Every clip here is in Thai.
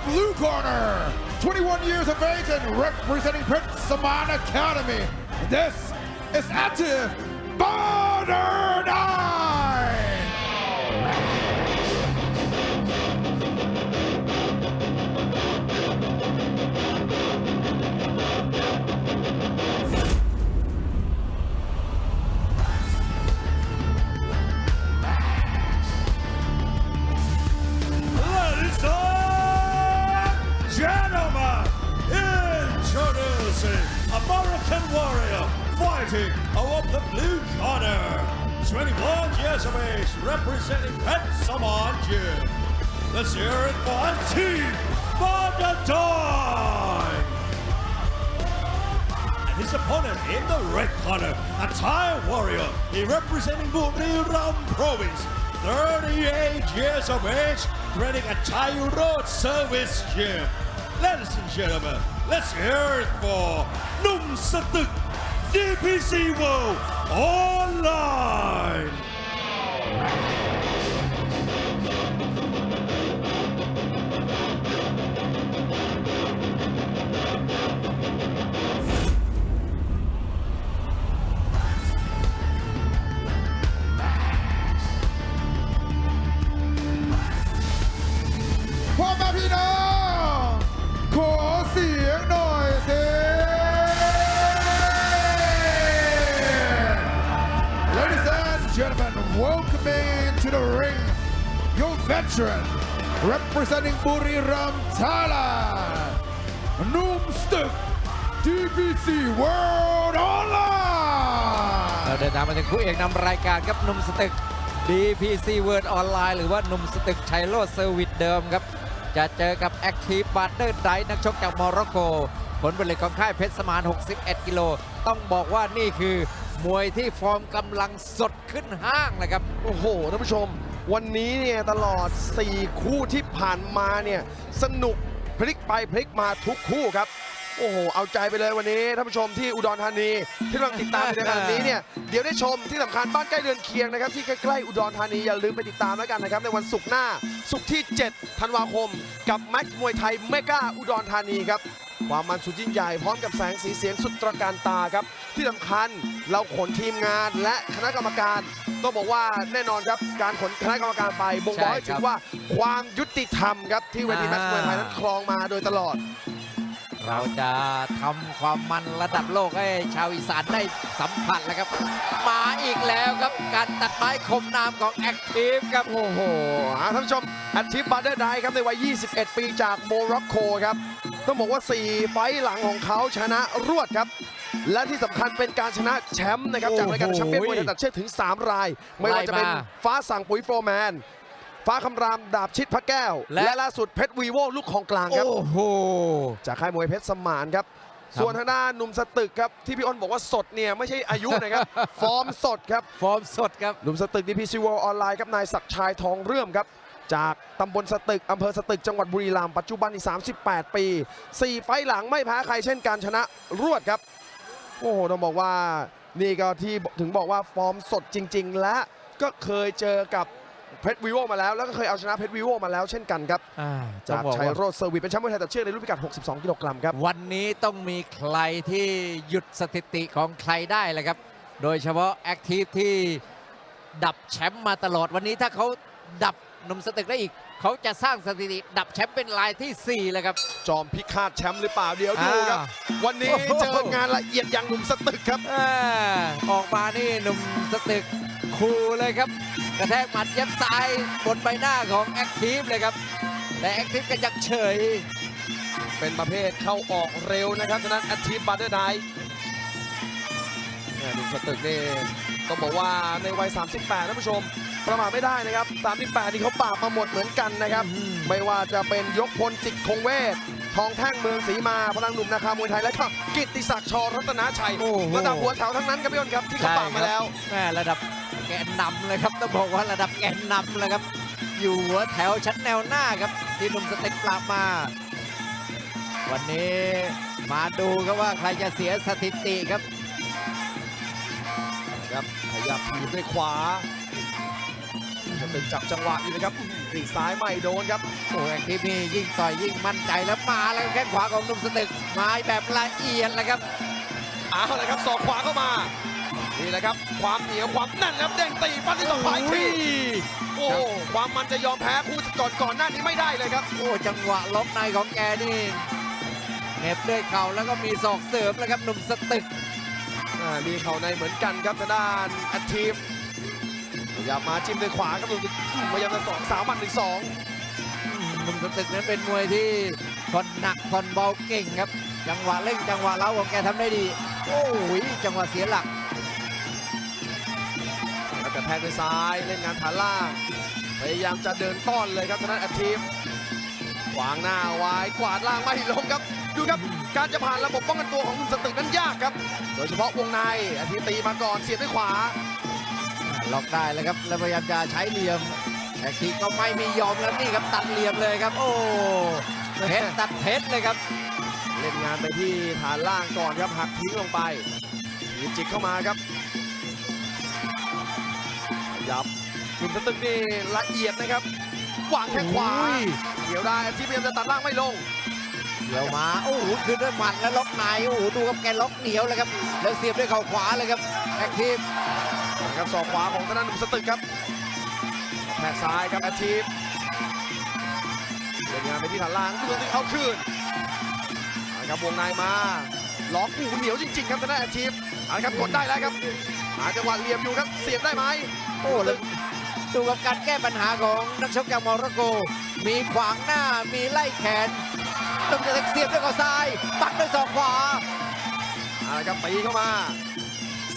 blue corner. 21 years of age and representing Prince Saman Academy. This is active Border out of the blue corner. 21 years of age, representing Pet Saman Gym. Let's hear it for Team Magadine. And his opponent in the red corner, a Thai warrior. He representing Buriram province. 38 years of age, training a Thai Road Service Gym. Ladies and gentlemen, let's hear it for Num Satuk DPC World Online. พ่อแม่ welcome into the ring, your veteran, representing Buriram Thailand, Noom Stick, DBC World Online. เราเดินทางมาถึงคู่เอกนำรายการครับหนุ่มสตึก DPC World ออนไลน์หรือว่าหนุ่มสตึกชัยโลดเซอร์วิสเดิมครับ จะเจอกับ Active b a r t e r d i นักชกจากโมร็อกโก ผลผลิตของค่ายเพชรสมาน 61 กิโล ต้องบอกว่านี่คือ มวยที่ฟอร์มกำลังสดขึ้นห้างนะครับ โอ้โหท่านผู้ชม วันนี้เนี่ยตลอด 4 คู่ที่ผ่านมาเนี่ยสนุกพลิกไปพลิกมาทุกคู่ครับ โอ้โห เอาใจไปเลยวันนี้ท่านผู้ชมที่อุดรธานีที่กำลังติดตามอยู่ในขณะนี้เนี่ยเดี๋ยวได้ชมที่สำคัญบ้านใกล้เรือนเคียงนะครับที่ใกล้ๆอุดรธานีอย่าลืมไปติดตามแล้วกันนะครับในวันศุกร์หน้าศุกร์ที่ 7 ธันวาคม กับแม็กซ์มวยไทยเมกาอุดรธานีครับ ความมันสุดยิ่งใหญ่พร้อมกับแสงสีเสียงสุดตระการตาครับ ที่สำคัญเราขนทีมงานและคณะกรรมการต้องบอกว่าแน่นอนครับการขนคณะกรรมการไปบ่งบอกให้ใช่ถึครังบว่าความยุติธรรมครับที่เวทีอ่าแม็กซ์มวยไทยนั้นครองมาโดยตลอด เราจะทำความมันระดับโลกให้ชาวอีสานได้สัมผัสแล้วครับ มาอีกแล้วครับการตัดไม้คมนามของ Active ครับ โอ้โหอ่าท่านผู้ชมแอตทิปบาร์เดอร์ไดครับในวัย 21 ปีจากโมร็อกโกครับ ต้องบอกว่า 4 ไฟต์หลังของเขาชนะรวดครับ และที่สำคัญเป็นการชนะแชมป์นะครับ จากรายการโอ้โหแชมเปี้ยนมวยไทยตัดเชือกถึง 3 ราย ไม่ว่าจะเป็นไล่มาฟ้าสั่งปุ๋ยโฟร์แมน ฟ้าคำรามดาบชิดพระแก้วและและล่าสุดเพชรวีโวลูกของกลางครับโอ้โหจากค่ายมวยเพชรสมานครับครับส่วนทางด้านหนุ่มสตึกครับที่พี่อ้นบอกว่าสดเนี่ยไม่ใช่อายุนะครับ ฟอร์มสดครับ ฟอร์มสดครับหนุ่มสตึกดีพีซีวอออนไลน์ครับนายศักดิ์ชายทองเรื่อมครับ จากตำบลสตึกอำเภอสตึกจังหวัดบุรีรัมย์ปัจจุบันนี่38 ปี 4 ไฟต์หลังไม่แพ้ใครเช่นการชนะรวดครับ โอ้โหต้องบอกว่านี่ก็ที่ถึงบอกว่าฟอร์มสดจริง ๆ และก็เคยเจอกับเพชรวีโวมาแล้ว แล้วก็เคยเอาชนะเพชรวีโวมาแล้วเช่นกันครับจะจากบอกชัยว่าโรดเซอร์วิสเป็นแชมป์มวยไทยตัดเชือกในรุ่นพิกัด 62 กิโลกรัมครับ วันนี้ต้องมีใครที่หยุดสถิติของใครได้เลยครับ โดยเฉพาะแอคทีฟที่ดับแชมป์มาตลอดวันนี้ถ้าเขาดับ หนุ่มสตึกได้อีก เขาจะสร้างสถิติดับแชมป์เป็นรายที่ 4 เลยครับ จอมพิฆาตแชมป์หรือเปล่าเดี๋ยวดูครับ อ่า วันนี้โอ้โหเจองานละเอียดอย่างหนุ่มสตึกครับ อ่าออกมานี่หนุ่มสตึกคูลเลยครับ กระแทกหมัดเย็บซ้ายบนใบหน้าของแอคทีฟเลยครับ แต่แอคทีฟก็ยังเฉย เป็นประเภทเข้าออกเร็วนะครับฉะนั้นแอตทีฟบัตเตอร์ไดหนุ่มสตึกนี่ต้องบอกว่าในวัย 38ท่านผู้ชม ประมาทไม่ได้นะครับ 38 นี่เขาปราบมาหมดเหมือนกันนะครับอืมไม่ว่าจะเป็นยกพลสิทธิ์คงเวท ทองแท่งเมืองศรีมา พลังหนุ่มนาคามวยไทย และก็กิตติศักดิ์ชอรัตนาชัยโอ้โหระดับหัวแถวทั้งนั้นครับพี่อ้นครับที่เขาปราบมาแล้วแม่ระดับแกนนำเลยครับต้องบอกว่าระดับแกนนำเลยครับ อยู่หัวแถวชั้นแนวหน้าครับ ที่หนุ่มสเต็กปราบมา วันนี้มาดูครับว่าใครจะเสียสถิติครับ ครับขยับถีบด้วยขวาจะ เป็นจับจังหวะอยู่นะครับตีซ้ายไม่โดนครับโอ้แองทีมียิ่งต่อยยิ่งมั่นใจแล้วมาแล้วแข้งขวาของหนุ่มสตึกมาแบบละเอียดเลยครับเอาเลยครับศอกขวาเข้ามานี่แหละครับ ความเหนียวความแน่นครับเด้งตีฟันที่สองขวาอีกทีโอ้ความมันจะยอมแพ้คู่ก่อนก่อนหน้านี้ไม่ได้เลยครับ โอ้จังหวะล็อกในของแกนี่เหน็บด้วยเข่าแล้วก็มีศอกเสริมแล้วครับหนุ่มสตึกอ่ามีเข่าในเหมือนกันครับทางด้านอัดทีม พยายามมาจิ้มด้วยขวาครับพยายามจะสองสามหมัดหนึ่งสองหนุ่มสตึกนั้นเป็นมวยที่ผ่อนหนักผ่อนเบาเก่งครับ จังหวะเร่งจังหวะเล้าของแกทำได้ดี โอ้ยจังหวะเสียหลักแล้วกระแทกด้วยซ้ายเล่นงานฐานล่างพยายามจะเดินต้อนเลยครับทางด้านอัดทีมขวางหน้าไว้กวาดล่างไม่ลงครับดูครับการจะผ่านระบบป้องกันตัวของหนุ่มสตึกนั้นยากครับ โดยเฉพาะวงในอัดทีมตีมาก่อนเสียบด้วยขวา ล็อกได้แล้วครับ แล้วพยายามจะใช้เหลี่ยมแต่ทีก็ไม่มียอมแล้วนี่ครับตัดเหลี่ยมเลยครับ โอ้เพชรตัดเพชรเลยครับ เล่นงานไปที่ฐานล่างก่อนครับหักทิ้งลงไปหยิบจิกเข้ามาครับยับหนุ่มสตึกนี่ละเอียดนะครับวางแข้งขวาโอ้ยเกี่ยวได้ที่พยายามจะตัดล่างไม่ลงเดี๋ยวมา โอ้โหคืนด้วยหมัดแล้วล็อกในโอ้โหดูครับแกล็อกเหนียวเลยครับ แล้วเสียบด้วยเข่าขวาเลยครับแอคทีฟนะ ครับศอกขวาของทางด้านหนุ่มสตึกครับแทกซ้ายครับอาชีพเล่นงานไปที่ฐานล่างหนุ่มสตึกเอาคืนนะครับวงในมาล็อกอูเหนียวจริงๆครับทางด้านอาชีพเอาละครับกดได้แล้วครับหาจังหวะเหลี่ยมอยู่ครับเสียบได้ไหมโอ้แล้วดูกับการแก้ปัญหาของนักชกจากโมร็อกโก มีขวางหน้ามีไล่แขนต้องจะเสียบด้วยเข่าซ้ายปักด้วยศอกขวาเอาละครับตีเข้ามา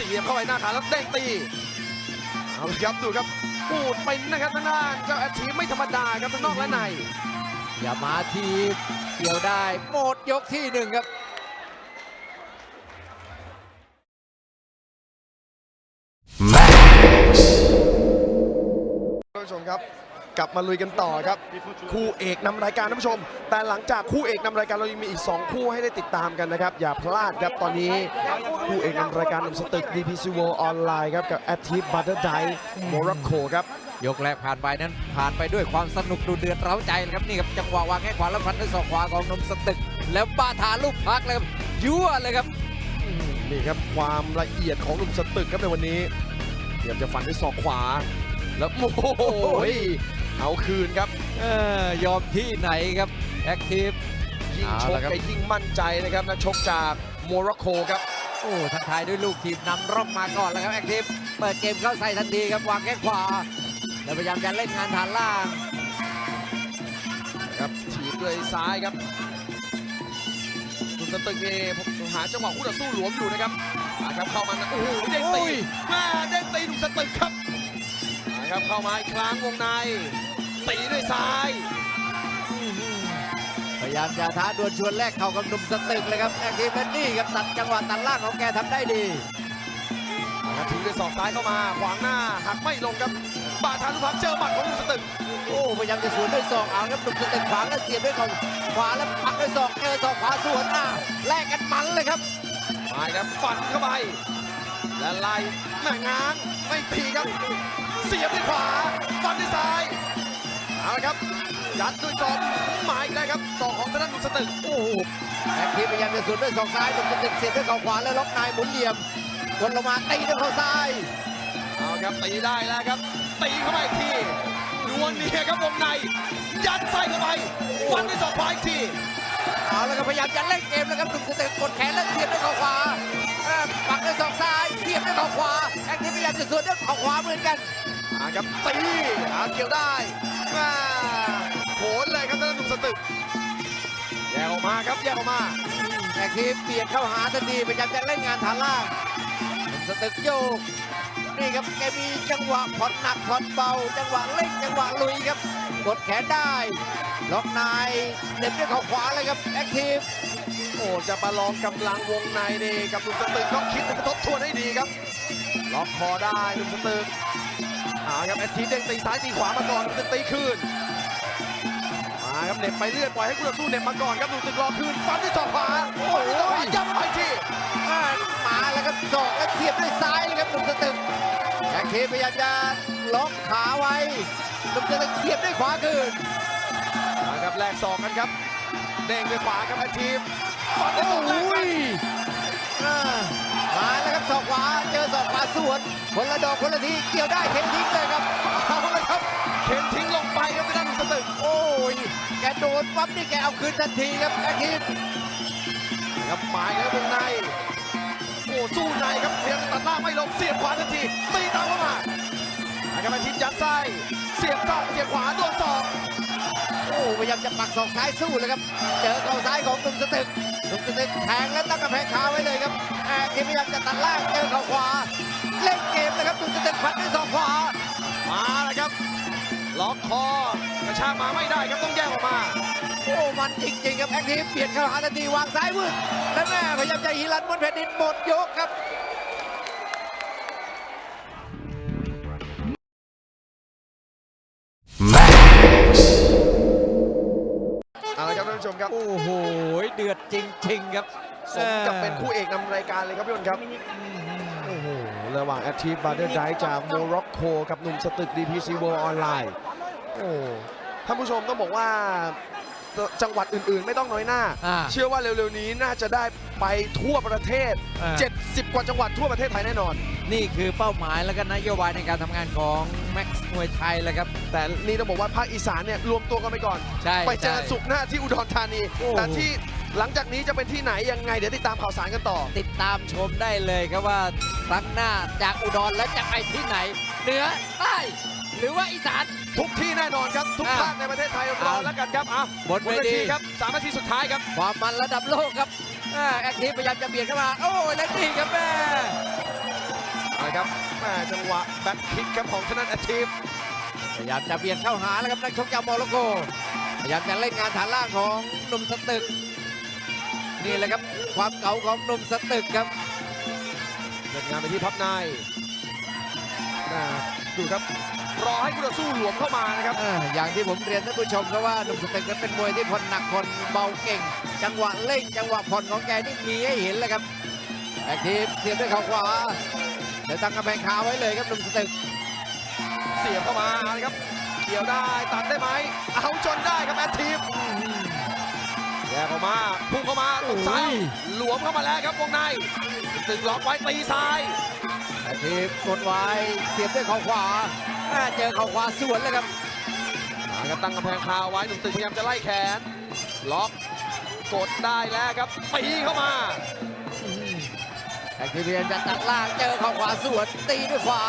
เสียบเข้าไปหน้าขาแล้วเด้งตีเอาละครับดูครับปูดไปนะครับทางด้านเจ้าอาชีพไม่ธรรมดาครับทั้งนอกและในอย่ามาทีบเกี่ยวได้หมดยกที่หนึ่งครับท่านผู้ชมครับ กลับมาลุยกันต่อครับ คู่เอกนำรายการท่านผู้ชม แต่หลังจากคู่เอกนำรายการเรายังมีอีก 2 คู่ให้ได้ติดตามกันนะครับ อย่าพลาดครับตอนนี้ คู่เอกนำรายการหนุ่มสตึก DPC World ออนไลน์ครับกับ Active Butter d i โมร็อกโกครับยกแรกผ่านไปนั้นผ่านไปด้วยความสนุกดูเดือดเร้าใจเลยครับนี่ครับจังหวะวางแข้งขวาแล้วฟันด้วยศอกขวาของนมสตึก แล้วบาทาลูกพักเลยครับยั่วเลยครับนี่ครับความละเอียดของหนุ่มสตึกครับในวันนี้เตรียมจะฟันด้วยศอกขวา แล้วโอ้โห เอาคืนครับเออยอมที่ไหนครับแอคทีฟยิ่งชเอากละครับแกยิ่งมั่นใจนะครับนักชกจากโมร็อกโกครับโอ้ทักทายด้วยลูกทีมนำร่องมาก่อนแล้วครับแอคทีฟเปิดเกมเข้าใส่ทันทีครับวางแข้งขวาแล้วพยายามจะเล่นงานฐานล่างครับถีบด้วยซ้ายครับคุณสตึกนี่หาจังหวะคู่ต่อสู้หลวมอยู่นะครับมาครับเข้ามานะโอ้โหเด้งตีมาเด้งตีหนุ่มสตึกครับมาครับเข้ามาอีกครั้งวงใน ตีด้วยซ้ายพยายามจะท้าดวลชวนแรกเข่ากับหนุ่มสตึกเลยครับแอคทีฟเป็นนี่ครับตัดจังหวะตัดล่างของแกทำได้ดีมาครับทิ้งด้วยศอกซ้ายเข้ามาขวางหน้าหักไม่ลงครับบาทานุพักษ์เจอหมัดของหนุ่มสตึกโอ้พยายามจะสวนด้วยศอกเอาครับหนุ่มสตึกขวางแล้วเสียบด้วยเข่าขวาแล้วปักด้วยศอกเจอศอกขวาสวนหน้าแลกกันมันเลยครับมาครับฟันเข้าไปและไล่แม่ง้างไม่ตีครับ เสียบด้วยขวาฟันด้วยซ้าย เอาละครับยัดด้วยศอกหมายอีกแล้วครับศอกของทางด้านหนุ่มสตึกโอ้โหแอคทีฟพยายามจะสวนด้วยศอกซ้ายหนุ่มสตึกเสียบด้วยเข่าขวาแล้วล็อกในหมุนเหลี่ยมกดลงมาตีด้วยเข่าซ้ายเอาครับตีได้แล้วครับตีเข้าไปอีกทีดวลเนียครับวงใน ยัดไส้เข้าไปฟันด้วยศอกขวาอีกทีเอาแล้วก็พยายามจะเล่นเกมแล้วครับหนุ่มสตึกกดแขนแล้วเสียบด้วยเข่าขวาเออปักด้วยศอกซ้ายเสียบด้วยเข่าขวาแอคทีฟพยายามจะสวนด้วยเข่าขวาเหมือนกัน อ่าครับตีอาเกี่ยวได้ มาโหนเลยครับทางด้านหนุ่มสตึกแยกออกมาครับแยกออกมาแอคทีฟเบียดเข้าหาทันทีพยายามจะเล่นงานฐานล่างหนุ่มสตึกโยกนี่ครับแกมีจังหวะผ่อนหนักผ่อนเบา จังหวะเล่นจังหวะลุยครับกดแขนได้ล็อกในเหน็บด้วยเข่าขวาเลยครับแอคทีฟโอ้จะประลองกำลังวงในนี่กับหนุ่มสตึกต้องคิดและทบทวนให้ดีครับล็อกคอได้หนุ่มสตึกเอาครับแอดทีเด้งตีซ้ายตีขวามาก่อนหนุ่มสตึกตีคืนมาครับเหน็บไปเรื่อยปล่อยให้คู่ต่อสู้เหน็บมาก่อนครับหนุ่มสตึกรอคืนฟันด้วยศอกขวาฟันด้วยศอกขวาย้ำไปอีกทีอ่ามาแล้วครับศอกแล้วเสียบด้วยซ้ายเลยครับหนุ่มสตึกแจ็คทีพยายามจะล็อกขาไว้หนุ่มสตึกเสียบด้วยขวาคืนมาครับแลกศอกกันครับเด้งด้วยขวาครับแอคทีฟฟันด้วยศอกแรก สวนคนละดอกคนละทีเกี่ยวได้เข็นทิ้งเลยครับเอาละครับเข็นทิ้งลงไปครับทางด้านหนุ่มสตึกโอ้ยแกโดนปั๊บนี่แกเอาคืนทันทีครับแจ็คทีพครับหมายครับวงในโอ้สู้ในครับพยายามจะตัดล่างไม่ลงเสียบขวาทันทีตีตามเข้ามานะครับแอคทีฟยัดไส้เสียบซ้ายเสียบขวาโดนศอกโอ้พยายามจะปักศอกซ้ายสู้เลยครับ เจอเข่าซ้ายของหนุ่มสตึกหนุ่มสตึกแทงแล้วตั้งกระแพงคาไว้เลยครับแอบที่พยายามจะตัดล่างเจอเข่าขวา เล่นเกมเลยครับหนุ่มสตึกพัดด้วยศอกขวา มาแล้วครับ ล็อกคอกระชากมาไม่ได้ครับต้องแยกออกมา โอ้ มันจริงๆครับแอคทีฟเปลี่ยนเข้าหาทันทีวางซ้ายวืดแล้วแม่พยายามจะฮีรันบนแผ่นดินหมดยกครับ ชมครับ โอ้โหเดือดจริง ๆ ครับสมกับเป็นคู่เอกนำรายการเลยครับพี่บอลครับโอ้โหระหว่าง Active b a r d e r d i จากโมร็อกโกกับหนุ่มสตึก DPC World Online โอ้ท่านผู้ชมต้องบอกว่า จังหวัดอื่นๆ ไม่ต้องน้อยหน้า อ่าเชื่อว่าเร็วๆนี้น่าจะได้ไปทั่วประเทศ อ่า 70 กว่าจังหวัดทั่วประเทศไทยแน่นอน นี่คือเป้าหมายและก็นโยบายในการทำงานของแม็กซ์มวยไทยแล้วครับ แต่นี่ต้องบอกว่าภาคอีสานเนี่ยรวมตัวกันไปก่อน ใช่ไปเจอใช่ สุกร์หน้าที่อุดรธานี โอ้ แต่ที่ หลังจากนี้จะเป็นที่ไหนยังไง เดี๋ยวติดตามข่าวสารกันต่อ ติดตามชมได้เลยครับว่าครั้งหน้าจากอุดรและจะไปที่ไหน เหนือใต้หรือว่าอีสาน ทุกที่แน่นอนครับ ทุกอะภาคในประเทศไทยรอเอาแล้วกันครับอะบนเวทีครับสามนาทีสุดท้ายครับ ความมันระดับโลกครับอ่าแอคทีฟพยายามจะเบียดเข้ามาโอ้ยแล้วนี่ครับแม่เอาละครับแม่จังหวะแบ็คคิกครับของชนะแอคทีฟพยายามจะเบียดเข้าหาแล้วครับนักชกจากโมร็อกโกพยายามจะเล่นงานฐานล่างของหนุ่มสตึก นี่แหละครับความเก่าของหนุ่มสตึกครับเดินงานไปที่พับในอ่าดูครับรอให้คู่ต่อสู้หลวมเข้ามานะครับอ่าอย่างที่ผมเรียนท่านผู้ชมครับว่าหนุ่มสตึกนั้นเป็นมวยที่ผ่อนหนักผ่อนเบาเก่ง จังหวะเร่งจังหวะผ่อนของแกนี่มีให้เห็นเลยครับแอคทีฟเสียบด้วยเข่าขวาเดี๋ยวตั้งกำแพงคาไว้เลยครับหนุ่มสตึกเสียบเข้ามานะครับเกี่ยวได้ตัดได้ไหมเอาจนได้ครับแอคทีฟ แยกออกมาพุ่งเข้ามาตบซ้ายโอ้ยหลวมเข้ามาแล้วครับวงในตึกล็อกไว้ตีซ้ายแอคทีฟกดไว้เสียบด้วยเข่าขวาอ่าเจอเข่าขวาสวนเลยครับมาครับตั้งกำแพงคาไว้หนุ่มตึกพยายามจะไล่แขน ล็อกกดได้แล้วครับตีเข้ามาแอคทีฟพยายามจะตัดล่างเจอเข่าขวาสวนตีด้วยขวา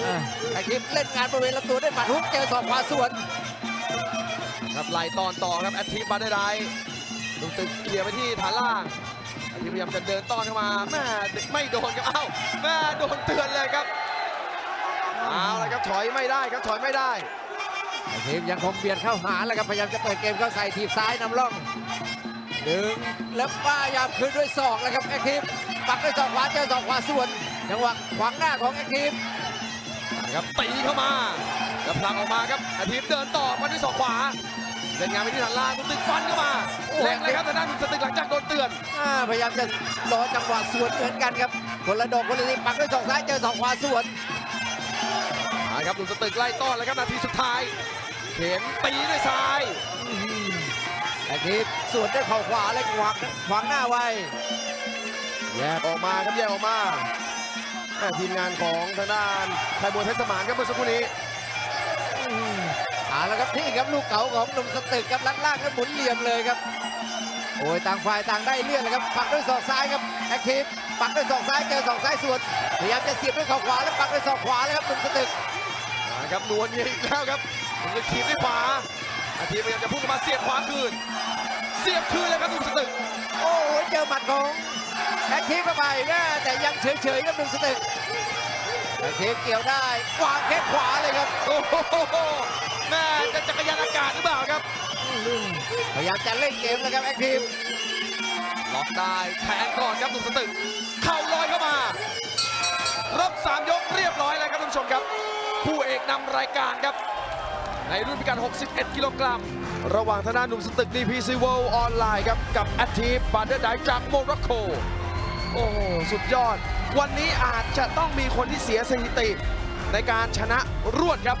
อ่าแอคทีฟเล่นงานบริเวณลำตัวด้วยหมัดฮุกเจอศอกขวาสวน ครับไล่ตอนต่อครับแอตทีฟบาร์เดอร์ไดหนุ่มตึกเกี่ยไปที่ฐานล่างแอตทีฟพยายามจะเดินต้อนเข้ามาแม่ไม่โดนครับเอ้าแม่โดนเตือนเลยครับเอาละครับถอยไม่ได้ครับถอยไม่ได้แอคทีฟยังคงเบียดเข้าหาแล้วครับพยายามจะเปิดเกมเข้าใส่ทีบซ้ายนำร่องดึงแล้วป้ายามคืนด้วยศอกแล้วครับแอคทีฟปักด้วยศอกขวาเจอศอกขวาสวนจังหวะขวางหน้าของแอคทีฟนะครับตีเข้ามาแล้วพลังออกมาครับอาทิตย์เดินต่อฟันด้วยศอกขวา เล่นงานไปที่ฐานล่างหนุ่มตึกฟันเข้ามาเล่นเลยครับทางด้านหนุ่มสตึกหลังจากโดนเตือนอ่าพยายามจะรอจังหวะสวนเหมือนกันครับคนละดอกคนละทีปักด้วยศอกซ้ายเจอศอกขวาสวนมาครับหนุ่มสตึกไล่ต้อนแล้วครับนาทีสุดท้ายเข็นตีด้วยซ้ายแอคทีฟสวนด้วยเข่าขวาและขวางขวางหน้าไว้แยกออกมาครับแยกออกมาแม่ทีมงานของทางด้านไทยมวยเพชรสมานครับเมื่อสักครู่นี้ เอาละครับนี่ครับลูกเก๋าของหนุ่มสตึกครับลัดล่างแล้วหมุนเหลี่ยมเลยครับ โอ้ยต่างฝ่ายต่างได้เลือดเลยครับปักด้วยศอกซ้ายครับแอคทีฟปักด้วยศอกซ้ายเจอศอกซ้ายสวนพยายามจะเสียบด้วยเข่าขวาแล้วปักด้วยศอกขวาเลยครับหนุ่มสตึกมาครับนวลเงียอีกแล้วครับผมจะขีดด้วยขวาอาทีพยายามจะพุ่งเข้ามาเสียบขวาคืน เสียบคืนเลยครับหนุ่มสตึกโอ้ยเจอหมัดของแอคทีฟเข้าไปแม่แต่ยังเฉยๆครับหนุ่มสตึกแอคทีฟเกี่ยวได้วางแค่ขวาเลยครับ โอ้โห แม่จะจักรยานอากาศหรือเปล่าครับพยายามจะเล่นเกมนะครับแอคทีฟล็อกได้แทงก่อนครับหนุ่มสตึกเข่าลอยเข้ามารบสามยกเรียบร้อยแล้วครับท่านผู้ชมครับผู้เอกนำรายการครับ ในรุ่นพิการ 61 กิโลกรัม ระหว่างทางด้านหนุ่มสตึก DPC World ออนไลน์ครับ กับแอตทีฟบาร์เดอร์ไดจากโมร็อกโกโอ้โห สุดยอด วันนี้อาจจะต้องมีคนที่เสียสถิติ ในการชนะรวดครับ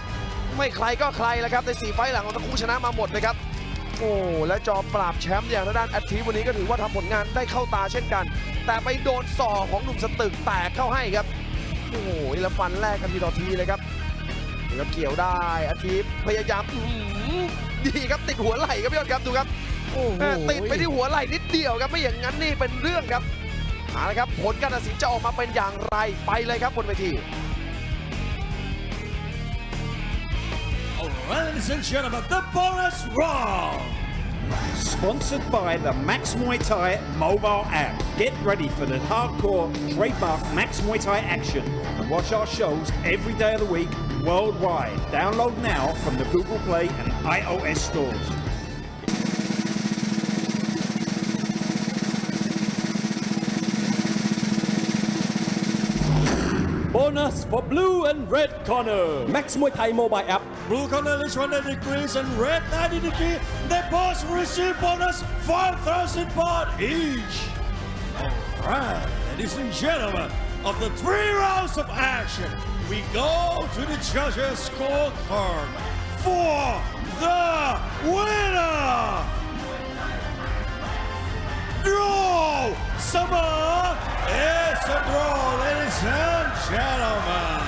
ไม่ใครก็ใครแล้วครับใน4ไฟล์หลังของทั้งคู่ชนะมาหมดนะครับ โอ้และจอมปราบแชมป์อย่างทางด้านแอตทีฟวันนี้ก็ถือว่าทำผลงานได้เข้าตาเช่นกัน แต่ไปโดนศอกของหนุ่มสตึกแตกเข้าให้ครับ โอ้โหแล้วฟันแรกกันทีต่อทีเลยครับแล้วเกี่ยวได้อาทิตย์พยายามอื้อหือดีครับติดหัวไหล่ครับพี่ยอดครับดูครับโอ้โหแม่ติดไปที่หัวไหล่นิดเดียวครับไม่อย่างนั้นนี่เป็นเรื่องครับเอาละครับผลการตัดสินจะออกมาเป็นอย่างไรไปเลยครับบนเวที ladies and gentlemen, the bonus round. Sponsored by the Max Muay Thai mobile app. Get ready for the hardcore trademark Max Muay Thai action and watch our shows every day of the week worldwide. Download now from the Google Play and iOS stores. Bonus for blue and red corner. Max Muay Thai mobile app. Blue corner is 100 degrees and red 90 degree. They both receive bonus 5,000 baht each. Alright, ladies and gentlemen, of the three rounds of action, we go to the judges' scorecard for the winner. Draw! Summer is a draw, ladies and gentlemen.